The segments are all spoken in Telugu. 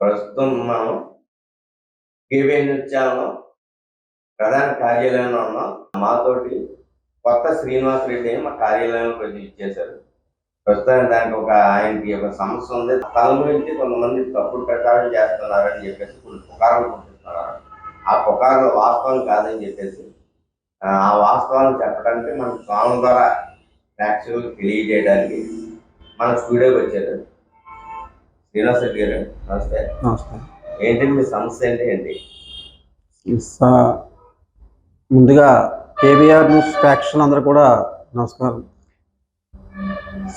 ప్రస్తుతం మనం కేవీ న్యూస్ ఛానల్ ప్రధాన కార్యాలయంలో ఉన్నాం. మాతోటి కొత్త శ్రీనివాస్ రెడ్డి మా కార్యాలయంలో కొంచెం ఇచ్చేశారు ప్రస్తుతం దానికి ఒక ఆయనకి ఒక సమస్య ఉంది. తన గురించి కొంతమంది తప్పుడు ప్రచారం చేస్తున్నారని చెప్పేసి కొన్ని పుకార్లు పుట్టిస్తున్నారు ఆ పుకార్లు వాస్తవం కాదని చెప్పేసి ఆ వాస్తవాన్ని చెప్పడానికి మన స్వామి ద్వారా ప్రేక్షకులకు తెలియజేయడానికి మన స్టూడియోకి వచ్చారు. శ్రీనివాస్ రెడ్డి గారు నమస్తే. నమస్కారం ఏంటి మీ సమస్య ఏంటి? ఏంటి ముందుగా కేబీఆర్ న్యూస్ ప్రేక్షకులు అందరూ కూడా నమస్కారం.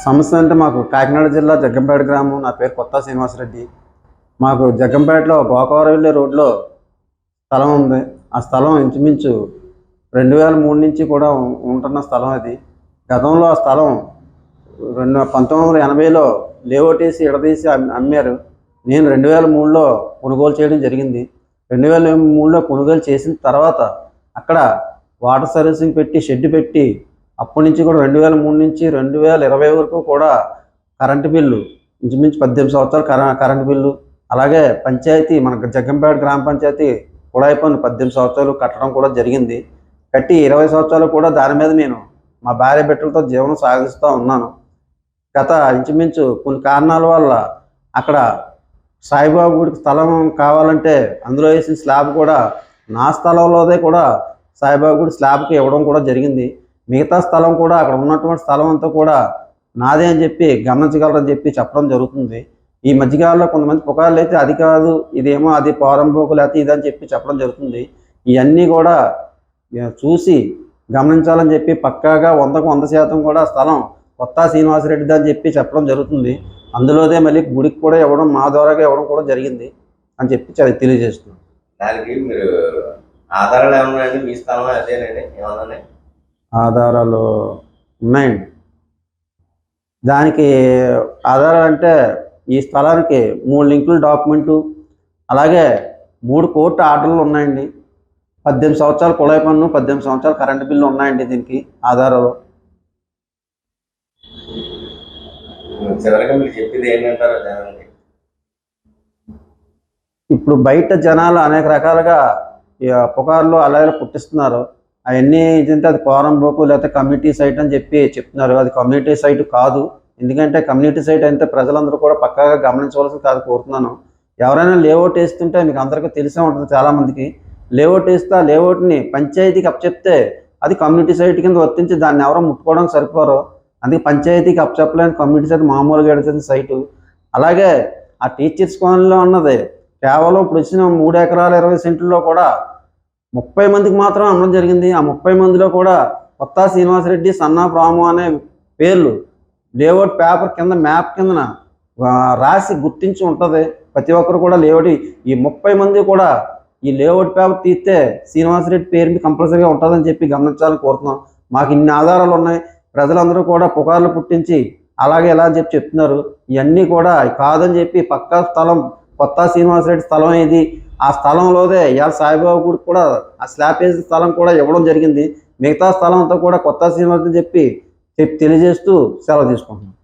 సమస్య అంటే మాకు కాకినాడ జిల్లా జగ్గంపేట గ్రామం నా పేరు కొత్త శ్రీనివాసరెడ్డి. మాకు జగ్గంపేటలో గోకవరం వెళ్ళే రోడ్లో స్థలం ఉంది. ఆ స్థలం ఇంచుమించు రెండు వేల మూడు నుంచి కూడా ఉంటున్న స్థలం అది. గతంలో ఆ స్థలం రెండు పంతొమ్మిది వందల ఎనభైలో లేఅవుట్ ఇడదీసి అమ్- అమ్మారు. నేను రెండు వేల మూడులో కొనుగోలు చేయడం జరిగింది. రెండు వేల మూడులో కొనుగోలు చేసిన తర్వాత అక్కడ వాటర్ సర్వీసింగ్ పెట్టి షెడ్ పెట్టి అప్పటి నుంచి కూడా రెండు వేల మూడు నుంచి రెండు వేల ఇరవై వరకు కూడా కరెంటు బిల్లు ఇంచుమించు పద్దెనిమిది సంవత్సరాలు కరె కరెంటు బిల్లు అలాగే పంచాయతీ మన జగ్గంపేట గ్రామ పంచాయతీ కూడా అయిపోయిన పద్దెనిమిది సంవత్సరాలు కట్టడం కూడా జరిగింది. కట్టి ఇరవై సంవత్సరాలు కూడా దాని మీద నేను మా భార్య బిడ్డలతో జీవనం సాగిస్తూ ఉన్నాను. గత ఇంచుమించు కొన్ని కారణాల వల్ల అక్కడ సాయిబాబు గుడికి స్థలం కావాలంటే అందులో వేసిన స్లాబ్ కూడా నా స్థలంలోదే కూడా సాయిబాబా గుడి స్లాబ్కి ఇవ్వడం కూడా జరిగింది. మిగతా స్థలం కూడా అక్కడ ఉన్నటువంటి స్థలం అంతా కూడా నాదే అని చెప్పి గమనించగలరని చెప్పి చెప్పడం జరుగుతుంది. ఈ మధ్యకాలంలో కొంతమంది పుకార్లు అయితే అది కాదు ఇదేమో అది పోరంపోకు లేకపోతే ఇది అని చెప్పి చెప్పడం జరుగుతుంది. ఇవన్నీ కూడా చూసి గమనించాలని చెప్పి పక్కాగా వందకు వంద శాతం కూడా స్థలం కొత్త శ్రీనివాసరెడ్డిది అని చెప్పి చెప్పడం జరుగుతుంది. అందులోదే మళ్ళీ గుడికి కూడా ఇవ్వడం మా ద్వారాగా ఇవ్వడం కూడా జరిగింది అని చెప్పి చాలా తెలియజేస్తున్నాం. దానికి మీరు ఆధారాలు ఏమన్నా అండి మీ స్థలం అదేనండి? ఏమన్నా ఆధారాలు ఉన్నాయండి. దానికి ఆధారాలు అంటే ఈ స్థలానికి మూడు లింకులు డాక్యుమెంటు అలాగే మూడు కోర్టు ఆర్డర్లు ఉన్నాయండి. పద్దెనిమిది సంవత్సరాలు కుళాయి పన్ను పద్దెనిమిది సంవత్సరాలు కరెంటు బిల్లు ఉన్నాయండి దీనికి ఆధారాలు. చివరిగా మీరు చెప్పింది ఏంటంటారు జనానికి ఇప్పుడు బయట జనాలు అనేక రకాలుగా పుకార్లు అలాగే పుట్టిస్తున్నారు. అవన్నీ ఏంటంటే అది కోరం బోకు లేకపోతే కమ్యూనిటీ సైట్ అని చెప్పి చెప్తున్నారు. అది కమ్యూనిటీ సైట్ కాదు. ఎందుకంటే కమ్యూనిటీ సైట్ అయితే ప్రజలందరూ కూడా పక్కాగా గమనించవలసింది కాదు కోరుతున్నాను. ఎవరైనా లేఅవుట్ వేస్తుంటే మీకు అందరికీ తెలిసే ఉంటుంది చాలామందికి. లేఅవుట్ వేస్తే ఆ లేఅవుట్ని పంచాయతీకి అప్పచెప్తే అది కమ్యూనిటీ సైట్ కింద వర్తించి దాన్ని ఎవరో ముట్టుకోవడానికి సరిపోరు. అందుకే పంచాయతీకి అప్పచెప్పలేని కమ్యూనిటీ సైట్ మామూలుగా ఎడుతుంది సైటు అలాగే ఆ టీచర్స్ కాలనీలో ఉన్నది కేవలం ఇప్పుడు వచ్చిన మూడు ఎకరాల ఇరవై సెంట్లలో కూడా ముప్పై మందికి మాత్రం అమ్మడం జరిగింది. ఆ ముప్పై మందిలో కూడా కొత్త శ్రీనివాసరెడ్డి సన్నా రాము అనే పేర్లు లేఅవుట్ పేపర్ కింద మ్యాప్ కిందన రాసి గుర్తించి ఉంటుంది. ప్రతి ఒక్కరు కూడా లేఅవుట్ ఈ ముప్పై మంది కూడా ఈ లేఅవుట్ పేపర్ తీస్తే శ్రీనివాసరెడ్డి పేరు మీద కంపల్సరీగా ఉంటుందని చెప్పి గమనించాలని కోరుతున్నాం. మాకు ఇన్ని ఆధారాలు ఉన్నాయి. ప్రజలందరూ కూడా పుకార్లు పుట్టించి అలాగే ఎలా అని చెప్పి చెప్తున్నారు ఇవన్నీ కూడా కాదని చెప్పి పక్కా స్థలం కొత్త శ్రీనివాసరెడ్డి స్థలం ఇది ఆ స్థలంలోదే ఇవాళ సాయిబాబు గుడికి కూడా ఆ స్లాబ్ వేసిన స్థలం కూడా ఇవ్వడం జరిగింది. మిగతా స్థలం అంతా కూడా కొత్త శ్రీనివాసరెడ్డి చెప్పి చెప్పి తెలియజేస్తూ సెలవు తీసుకుంటున్నాం.